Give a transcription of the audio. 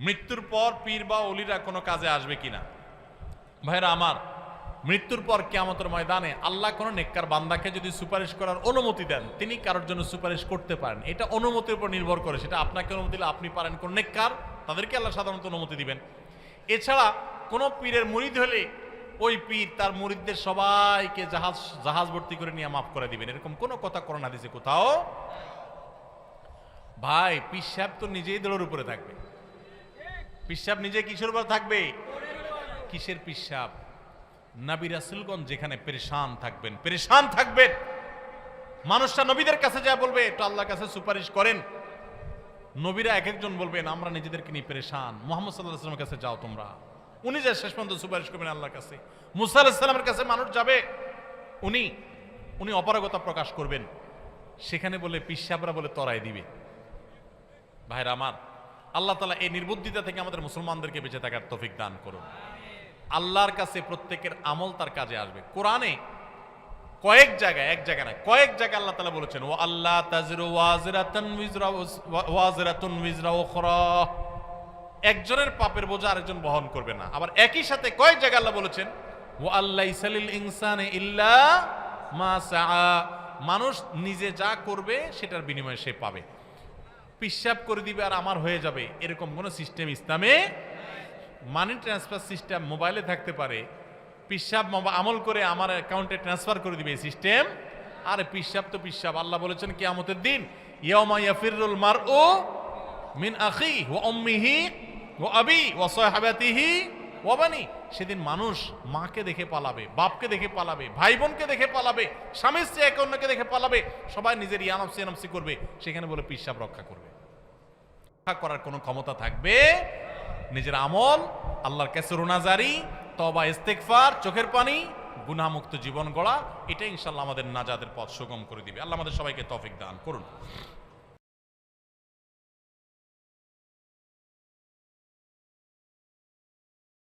মৃত্যুর পর পীর বা অলিরা কোনো কাজে আসবে কিনা? ভাইরা আমার, মৃত্যুর পর কেয়ামতের ময়দানে আল্লাহ কোনো নেককার বান্দাকে যদি সুপারিশ করার অনুমতি দেন, তিনি কারোর জন্য সুপারিশ করতে পারেন। এটা অনুমতির উপর নির্ভর করে, সেটা আপনাকে অনুমতি দিলে আপনি পারেন। কোন নেককার, তাদেরকে আল্লাহ সাধারণত অনুমতি দিবেন। এছাড়া কোনো পীরের মুরিদ হলে ওই পীর তার মুরিদদের সবাইকে জাহাজ জাহাজ ভর্তি করে নিয়ে মাফ করে দিবেন। এরকম কোনো কথা করোনা দিছে কোথাও ভাই পিসাব তো নিজেই দৌড়ের উপরে থাকবে। পিসাব নিজে কিসের উপর থাকবে? কিসের পিসাব? নাবি রাসুলগঞ্জ যেখানে পেরেশান থাকবেন পেরেশান থাকবেন। মানুষটা নবীদের কাছে যা বলবে একটু আল্লাহর কাছে সুপারিশ করেন। নবীরা এক একজন বলবেন, আমরা নিজেদেরকে নিয়ে পেরেশান। মোহাম্মদ সাল্লাহ আসলামের কাছে যাও তোমরা। উনি যা শেষ পর্যন্ত সুপারিশ করবেন আল্লাহর কাছে। মুসা আলাহিসাল্লামের কাছে মানুষ যাবে। উনি উনি অপারগতা প্রকাশ করবেন। সেখানে বলে, পিসাবরা বলে, তরাই দিবে। ভাইরা আমার আল্লাহ তালা এই নির্বুদ্ধিতা থেকে আমাদের মুসলমানদেরকে বেঁচে থাকার তফিক দান করুন। আল্লাহর কাছে প্রত্যেকের আমল তার কাজে আসবে। কোরআনে কয়েক জায়গায়, এক জায়গা না কয়েক জায়গায় আল্লাহ তালা বলেছেন ও আল্লাহ একজনের পাপের বোঝা আরেকজন বহন করবে না। আবার একই সাথে কয়েক জায়গায় আল্লাহ বলেছেন ও আল্লাহ ইসালিল ইনসানে ইল্লা মা মানুষ নিজে যা করবে, সেটার বিনিময়ে সে পাবে। পিসাব করে দিবে আর আমার হয়ে যাবে। এরকম কোনো সিস্টেম ইসলামে মানি ট্রান্সফার সিস্টেম মোবাইলে থাকতে পারে। পিসাব আমল করে আমার অ্যাকাউন্টে ট্রান্সফার করে দিবে এই সিস্টেম আর পিসাব তো পিসাব আল্লাহ বলেছেন, কিয়ামতের দিন মার ও মিন আখি ও অম্মিহি ও আবি ও সাহাবাতিহি ওয়া বানি সেদিন মানুষ মাকে দেখে পালাবে, বাপকে দেখে পালাবে ভাই বোনকে দেখে পালাবে, স্বামী স্ত্রী একে অন্যকে দেখে পালাবে, সবাই নিজের ইয়ানফসি ইয়ানফসি করবে, সেখানে বলে পিসাব রক্ষা করবে। রক্ষা করার কোনো ক্ষমতা থাকবে? নিজের আমল, আল্লাহর কাছে রোনাজারি তবা ইস্তেকফার চোখের পানি গুনামুক্ত জীবন গড়া এটা ইনশাল্লাহ আমাদের নাজাদের পথ সুগম করে দিবে। আল্লাহ আমাদের সবাইকে তফিক দান করুন।